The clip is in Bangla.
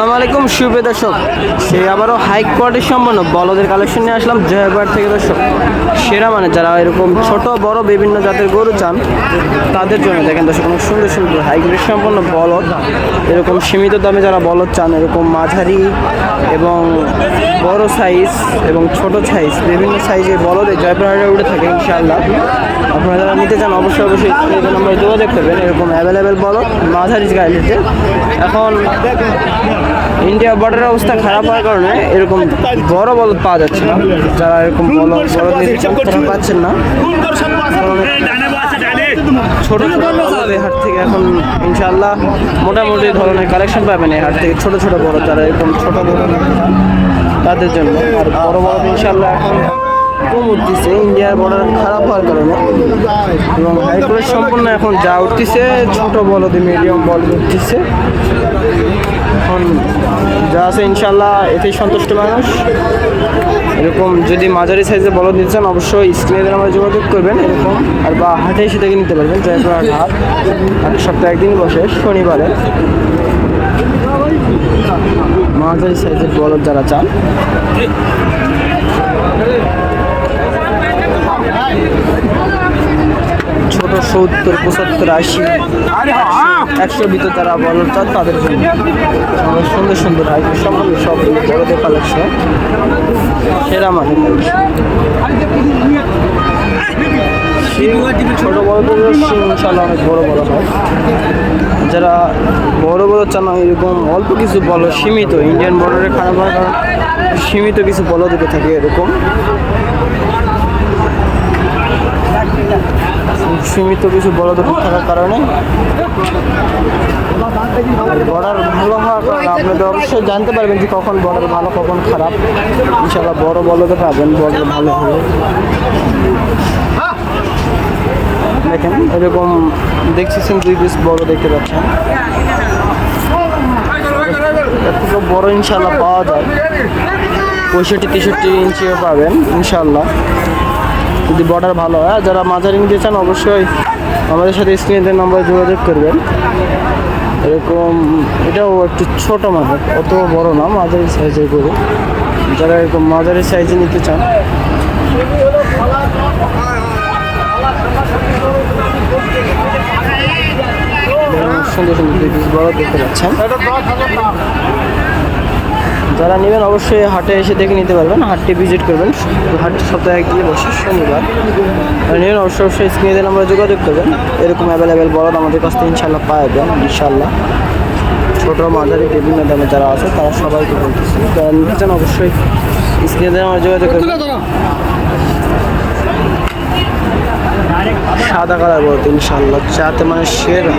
আসসালামু আলাইকুম, সুপ্রিয় দর্শক। সে আবারও হাই কোয়ার্টের সম্পন্ন বলদের কালেকশন নিয়ে আসলাম। জয়বার থেকে দর্শক। সেরা মানে যারা এরকম ছোট, বড় বিভিন্ন জাতের গরু চান, তাদের জন্য দেখেন দর্শক, অনেক সুন্দর সুন্দর হাই কোয়ালিটির সম্পন্ন বলদ, এরকম সীমিত দামে যারা বলদ চান, এরকম মাঝারি এবং বড় সাইজ এবং ছোট সাইজ বিভিন্ন সাইজের বলদের জয়পুরহাটে উঠে থাকে, ইনশাআল্লাহ। আপনারা যারা নিতে চান, অবশ্যই অবশ্যই নম্বরে যোগাযোগ করবেন। এরকম অ্যাভেলেবেল বলদ, মাঝারি গাড়িতে এখন বর্ডারের অবস্থা খারাপ হওয়ার কারণে এরকম বড় বলদ পাওয়া যাচ্ছে না। যারা এরকম বড় বড় তারা পাচ্ছেন না। ছোট ছোট হাট থেকে এখন ইনশাল্লাহ মোটামুটি ধরনের কালেকশন পাবেন এই হাট থেকে ছোট ছোট বড় যারা এরকম ছোট বড় তাদের জন্য। আর বড় বড় ইনশাল্লাহ এখন কম উঠতেছে। ইন্ডিয়ার বর্ডার খারাপ হওয়ার কারণে। এবং হাইকোর্টের সম্পূর্ণ এখন যা উঠতেছে ছোট বলদ মিডিয়াম বল উঠতেছে। এখন যা আছে ইনশাল্লাহ এতেই সন্তুষ্ট মানুষ। এরকম যদি মাঝারি সাইজে বলদ নিতে চান, অবশ্যই স্ক্রিনের আমরা যোগাযোগ করবেন, এরকম। আর বা হাটে এসে থেকে নিতে পারবেন জয়পুরহাট হাট হাট সপ্তাহে একদিন বসে, শনিবারে। মাঝারি সাইজের বলদ যারা চান। ছোট সত্তর পঁচাত্তর আশি একশো ভিতর যারা বলো চান তাদের জন্য। অনেক সুন্দর সুন্দর হয় সম্পূর্ণ সব বড়দের কালেকশন সেরা মানে ছোট বড়দের ইনশাল্লাহ অনেক বড় বড় হয়। যারা বড় বড় চান এরকম অল্প কিছু বলো সীমিত ইন্ডিয়ান বর্ডারে খারাপ সীমিত কিছু বলো দিতে থাকে এরকম। সীমিত কিছু বড় দোকান থাকার কারণে। বর্ডার ভালো হওয়ার কারণে আপনাদের অবশ্যই জানতে পারবেন যে কখন বর্ডার ভালো কখন খারাপ। ইনশাল্লাহ বড় বলতে পাবেন বর্ডার ভালো হবে দেখেন এরকম দেখছেন দুই পিস বড় দেখতে পাচ্ছেন। থেকে বড় ইনশাল্লাহ পাওয়া যায়। পঁয়ষট্টি তেষট্টি ইঞ্চিও পাবেন ইনশাল্লাহ যদি বর্ডার ভালো হয়, আর যারা মাঝারি নিতে চান, অবশ্যই আমাদের সাথে স্ক্রিনের নম্বরে যোগাযোগ করবেন। এরকম, এটাও একটু ছোট মাঝার, অত বড় না, মাঝারি সাইজের গরু। যারা এরকম মাঝারি সাইজে নিতে চান। সুন্দর সুন্দর বড় দেখতে পাচ্ছেন। যারা নেবেন অবশ্যই হাটে এসে দেখে নিতে পারবেন হাটটি ভিজিট করবেন। হাট সপ্তাহে একদিন বসে শনিবার। নেবেন অবশ্যই অবশ্যই স্ক্রিনে আমরা যোগাযোগ করবেন। এরকম অ্যাভেলেবেল বলদ আমাদের কাছ থেকে ইনশাল্লাহ পাওয়া ইনশাল্লাহ ছোটো মাঝারি বিভিন্ন দামে যারা আছে তারা সবাইকে বলতেছি। যারা নিতে চান অবশ্যই স্ক্রিনে আমরা যোগাযোগ করবেন সাদা কালার বলতে ইনশাল্লাহ যাতে মানে সেরা।